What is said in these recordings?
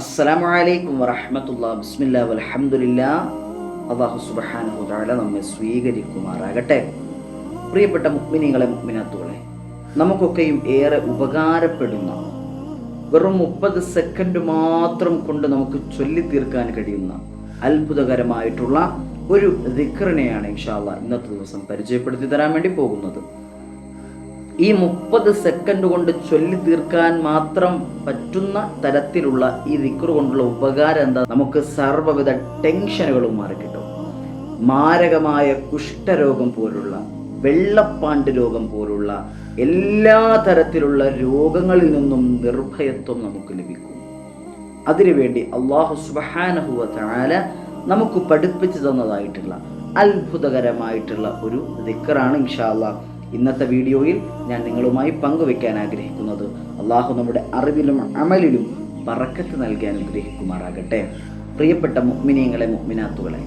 അസ്സലാമു അലൈക്കും വറഹമത്തുള്ള ബിസ്മില്ല വലഹമുല്ല അള്ളാഹു സുബാന നമ്മെ സ്വീകരിക്കുമാറാകട്ടെ. പ്രിയപ്പെട്ട മുക്മിനികളെ മുക്മിനാത്തുകളെ നമുക്കൊക്കെയും ഏറെ ഉപകാരപ്പെടുന്ന വെറും മുപ്പത് സെക്കൻഡ് മാത്രം കൊണ്ട് നമുക്ക് ചൊല്ലി തീർക്കാൻ കഴിയുന്ന അത്ഭുതകരമായിട്ടുള്ള ഒരു ദിക്റിനെയാണ് ഇൻഷാല്ല ഇന്നത്തെ ദിവസം പരിചയപ്പെടുത്തി തരാൻ വേണ്ടി പോകുന്നത്. ഈ മുപ്പത് സെക്കൻഡ് കൊണ്ട് ചൊല്ലി തീർക്കാൻ മാത്രം പറ്റുന്ന തരത്തിലുള്ള ഈ ദിക്കർ കൊണ്ടുള്ള ഉപകാരം എന്താ? നമുക്ക് സർവവിധ ടെൻഷനുകളും മാറിക്കിട്ടും. മാരകമായ കുഷ്ഠരോഗം പോലുള്ള വെള്ളപ്പാണ്ട് രോഗം പോലുള്ള എല്ലാ തരത്തിലുള്ള രോഗങ്ങളിൽ നിന്നും നിർഭയത്വം നമുക്ക് ലഭിക്കും. അതിനുവേണ്ടി അള്ളാഹു സുബാനഹുല നമുക്ക് പഠിപ്പിച്ചു തന്നതായിട്ടുള്ള അത്ഭുതകരമായിട്ടുള്ള ഒരു ദിക്കറാണ് ഇൻഷാല്ല ഇന്നത്തെ വീഡിയോയിൽ ഞാൻ നിങ്ങളുമായി പങ്കുവെക്കാൻ ആഗ്രഹിക്കുന്നത് അള്ളാഹു നമ്മുടെ അറിവിലും അമലിലും പറക്കത്ത് നൽകാൻ അനുഗ്രഹിക്കുമാറാകട്ടെ. പ്രിയപ്പെട്ട മുഗ്മിനീങ്ങളെ മുഗ്മിനാത്തുകളെ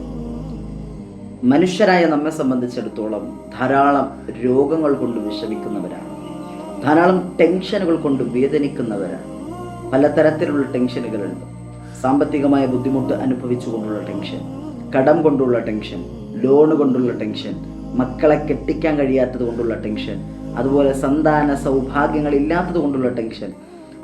മനുഷ്യരായ നമ്മെ സംബന്ധിച്ചിടത്തോളം ധാരാളം രോഗങ്ങൾ കൊണ്ട് വിഷമിക്കുന്നവരാണ്. ധാരാളം ടെൻഷനുകൾ കൊണ്ട് വേദനിക്കുന്നവരാണ്. പലതരത്തിലുള്ള ടെൻഷനുകളുണ്ട്. സാമ്പത്തികമായ ബുദ്ധിമുട്ട് അനുഭവിച്ചുകൊണ്ടുള്ള ടെൻഷൻ കടം കൊണ്ടുള്ള ടെൻഷൻ ലോൺ കൊണ്ടുള്ള ടെൻഷൻ മക്കളെ കെട്ടിക്കാൻ കഴിയാത്തത് കൊണ്ടുള്ള ടെൻഷൻ അതുപോലെ സന്താന സൗഭാഗ്യങ്ങൾ ഇല്ലാത്തത് കൊണ്ടുള്ള ടെൻഷൻ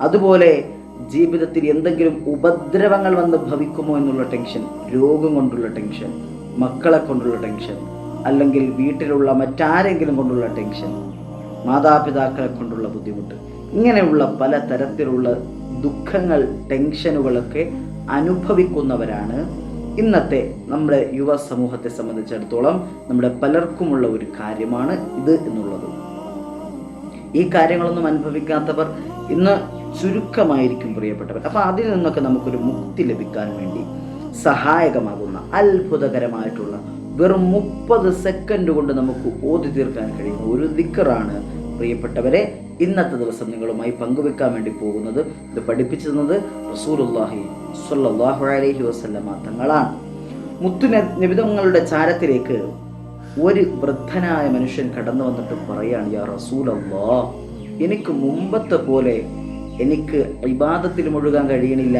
അതുപോലെ ജീവിതത്തിൽ എന്തെങ്കിലും ഉപദ്രവങ്ങൾ വന്ന് ഭവിക്കുമോ എന്നുള്ള ടെൻഷൻ രോഗം കൊണ്ടുള്ള ടെൻഷൻ മക്കളെ കൊണ്ടുള്ള ടെൻഷൻ അല്ലെങ്കിൽ വീട്ടിലുള്ള മറ്റാരെങ്കിലും കൊണ്ടുള്ള ടെൻഷൻ മാതാപിതാക്കളെ കൊണ്ടുള്ള ബുദ്ധിമുട്ട്. ഇങ്ങനെയുള്ള പല തരത്തിലുള്ള ദുഃഖങ്ങൾ ടെൻഷനുകളൊക്കെ അനുഭവിക്കുന്നവരാണ് ഇന്നത്തെ നമ്മുടെ യുവ സമൂഹത്തെ സംബന്ധിച്ചിടത്തോളം നമ്മുടെ പലർക്കുമുള്ള ഒരു കാര്യമാണ് ഇത് എന്നുള്ളത്. ഈ കാര്യങ്ങളൊന്നും അനുഭവിക്കാത്തവർ ഇന്ന് ചുരുക്കമായിരിക്കും പ്രിയപ്പെട്ടവർ. അപ്പൊ അതിൽ നിന്നൊക്കെ നമുക്കൊരു മുക്തി ലഭിക്കാൻ വേണ്ടി സഹായകമാകുന്ന അത്ഭുതകരമായിട്ടുള്ള വെറും മുപ്പത് സെക്കൻഡ് കൊണ്ട് നമുക്ക് ഓതി തീർക്കാൻ കഴിയുന്ന ഒരു ദിക്കറാണ് പ്രിയപ്പെട്ടവരെ ഇന്നത്തെ ദിവസം നിങ്ങളുമായി പങ്കുവെക്കാൻ വേണ്ടി പോകുന്നത് ഇത് പഠിപ്പിച്ചു തന്നത് റസൂലുല്ലാഹി സ്വല്ലല്ലാഹു അലൈഹി വസല്ലമ തങ്ങളാണ്. മുത്തു നിബിതങ്ങളുടെ ചാരത്തിലേക്ക് ഒരു വൃദ്ധനായ മനുഷ്യൻ കടന്നു വന്നിട്ട് പറയാണ് യാ റസൂൽ അള്ളാ എനിക്ക് മുമ്പത്തെ പോലെ എനിക്ക് ഇബാദത്തിൽ മുഴുകാൻ കഴിയണില്ല.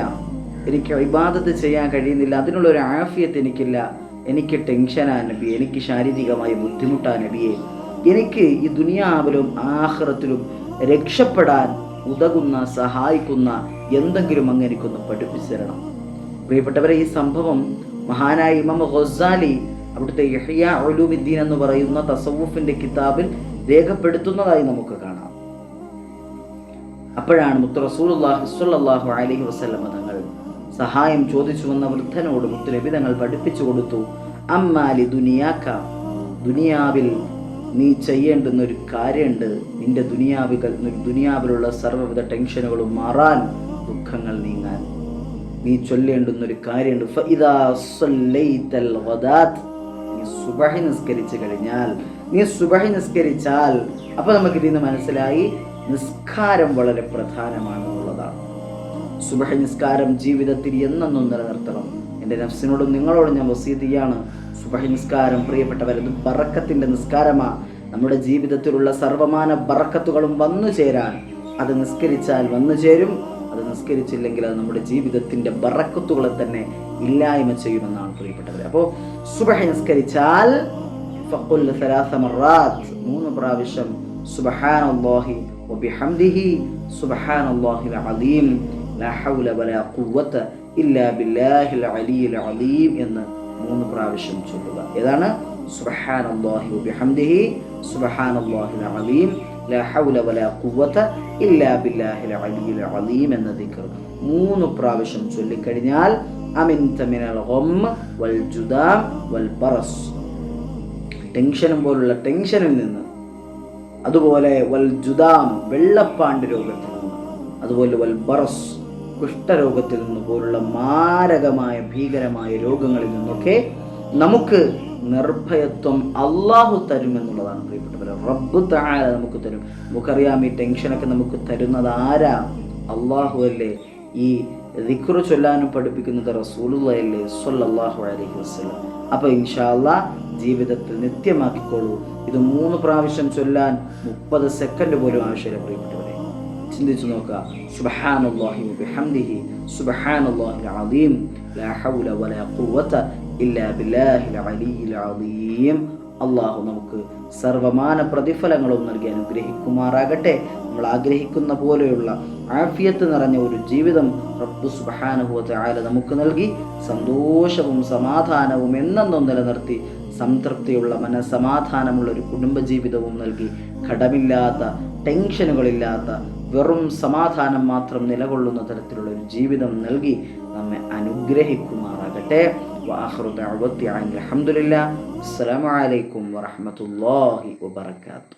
എനിക്ക് ഇബാദത്ത് ചെയ്യാൻ കഴിയുന്നില്ല. അതിനുള്ള ഒരു ആഫിയത്ത് എനിക്കില്ല. എനിക്ക് ടെൻഷനാ നബി എനിക്ക് ശാരീരികമായി ബുദ്ധിമുട്ടാ നബിയെ. എനിക്ക് ഈ ദുനിയാവിലും ആഹ്റത്തിലും രക്ഷപ്പെടാൻ ഉതകുന്ന സഹായിക്കുന്ന എന്തെങ്കിലും അങ്ങ് എനിക്കൊന്ന് പഠിപ്പിച്ചു തരണം പ്രിയപ്പെട്ടവരെ ഈ സംഭവം മഹാനായ ഇമാം ഹൊസാലി അവിടുത്തെ യഹിയ ഒലുവിദ്ദീൻ എന്ന് പറയുന്ന തസവൂഫിന്റെ കിതാബിൽ രേഖപ്പെടുത്തുന്നതായി നമുക്ക് കാണാം. അപ്പോഴാണ് മുത്ത് സ്വല്ലല്ലാഹു അലൈഹി വസല്ലമ തങ്ങൾ സഹായം ചോദിച്ചു വന്ന വൃദ്ധനോട് മുത്തുനബി തങ്ങൾ പഠിപ്പിച്ചു കൊടുത്തു. അമ്മാലി ദുനിയാക്ക ദുനിയാവിൽ നീ ചെയ്യേണ്ടുന്ന ഒരു കാര്യമുണ്ട്. നിന്റെ ദുനിയാവികൾ ദുനിയാവിലുള്ള സർവവിധ ടെൻഷനുകളും മാറാൻ ദുഃഖങ്ങൾ നീങ്ങാൻ. നീ ചൊല്ലേണ്ടുന്ന ഒരു കാര്യമുണ്ട് സുബഹി നിസ്കരിച്ചു കഴിഞ്ഞാൽ നീ സുബഹി നിസ്കരിച്ചാൽ അപ്പൊ നമുക്ക് ഇതിൽ മനസ്സിലായി നിസ്കാരം വളരെ പ്രധാനമാണെന്നുള്ളതാണ്. സുബഹി നിസ്കാരം ജീവിതത്തിൽ എന്നെന്നും നിലനിർത്തണം. എന്റെ നഫ്സിനോടും നിങ്ങളോടും ഞാൻ വസീതിയാണ് സുബഹി നിസ്കാരം. പ്രിയപ്പെട്ടവരത് ബറക്കത്തിന്റെ നിസ്കാരമാ. നമ്മുടെ ജീവിതത്തിലുള്ള സർവമാന ബറക്കത്തുകളും വന്നു ചേരാൻ. അത് നിസ്കരിച്ചാൽ വന്നു ചേരും. അത് നിസ്കരിച്ചില്ലെങ്കിൽ അത് നമ്മുടെ ജീവിതത്തിന്റെ ബറക്കത്തുകളെ തന്നെ ഇല്ലായ്മ ചെയ്യുമെന്നാണ് പ്രിയപ്പെട്ടവർ അപ്പോൾ സുബഹ നിസ്കരിച്ചാൽ മൂന്ന് പ്രാവശ്യം സുബ്ഹാനല്ലാഹി വബിഹംദിഹി സുബ്ഹാനല്ലാഹിൽ അലീം. ലാ ഹൗല വലാ ഖുവത ഇല്ലാ ബില്ലാഹിൽ അലിയിൽ അലീം എന്ന് മൂന്ന് പ്രാവശ്യം ചൊല്ലുക. ഏതാണ്? അലീം. ലാ ഹൗല വലാ ഖുവത ഇല്ലാ എന്ന ദിക്ർ. മൂന്ന് പ്രാവശ്യം ചൊല്ലിക്കഴിഞ്ഞാൽ ഗം വൽ വൽ ബറസ്. ടെൻഷനും പോലുള്ള ടെൻഷനിൽ നിന്ന് അതുപോലെ വൽ ജുദാം വെള്ളപ്പാണ്ട് രോഗത്തിൽ നിന്ന് അതുപോലെ വൽ ബറസ് കുഷ്ഠരോഗത്തിൽ നിന്ന് പോലുള്ള മാരകമായ ഭീകരമായ രോഗങ്ങളിൽ നിന്നൊക്കെ നമുക്ക് നിർഭയത്വം അള്ളാഹു തരും എന്നുള്ളതാണ് പ്രിയപ്പെട്ടവർ റബ്ബ് താഴെ നമുക്ക് തരും. നമുക്കറിയാം ഈ ടെൻഷനൊക്കെ നമുക്ക് തരുന്നത് ആരാ? അള്ളാഹു അല്ലേ? ഈ ദിക്റ് ചൊല്ലാനും പഠിപ്പിക്കുന്നത് റസൂലുള്ളയല്ലേ സൊല്ലാഹു അലൈഹി വസല്ലം. അപ്പോൾ ഇൻഷാല്ല ജീവിതത്തിൽ നിത്യമാക്കിക്കോളൂ. ഇത് മൂന്ന് പ്രാവശ്യം ചൊല്ലാൻ മുപ്പത് സെക്കൻഡ് പോലും ആവശ്യമില്ല പ്രിയപ്പെട്ടവരെ. ചിന്തിച്ചു നോക്കുക അലീം ലാ ഹൗല വലാ ഖുവത ഇല്ലാ അലീം അള്ളാഹു നമുക്ക് സർവമാന പ്രതിഫലങ്ങളും നൽകി അനുഗ്രഹിക്കുമാറാകട്ടെ. നമ്മൾ ആഗ്രഹിക്കുന്ന പോലെയുള്ള ആഫിയത്ത് നിറഞ്ഞ ഒരു ജീവിതം റബ്ബു സുബാനുഭവത്തെ ആയാലും നമുക്ക് നൽകി സന്തോഷവും സമാധാനവും എന്നെന്നും നിലനിർത്തി സംതൃപ്തിയുള്ള മനസ്സമാധാനമുള്ള ഒരു കുടുംബജീവിതവും നൽകി കടമില്ലാത്ത ടെൻഷനുകളില്ലാത്ത വെറും സമാധാനം മാത്രം നിലകൊള്ളുന്ന തരത്തിലുള്ള ഒരു ജീവിതം നൽകി നമ്മെ അനുഗ്രഹിക്കുമാറാകട്ടെ. അസ്സലാമലൈക്കും വാഹമത്തല്ലാഹി വാത്തു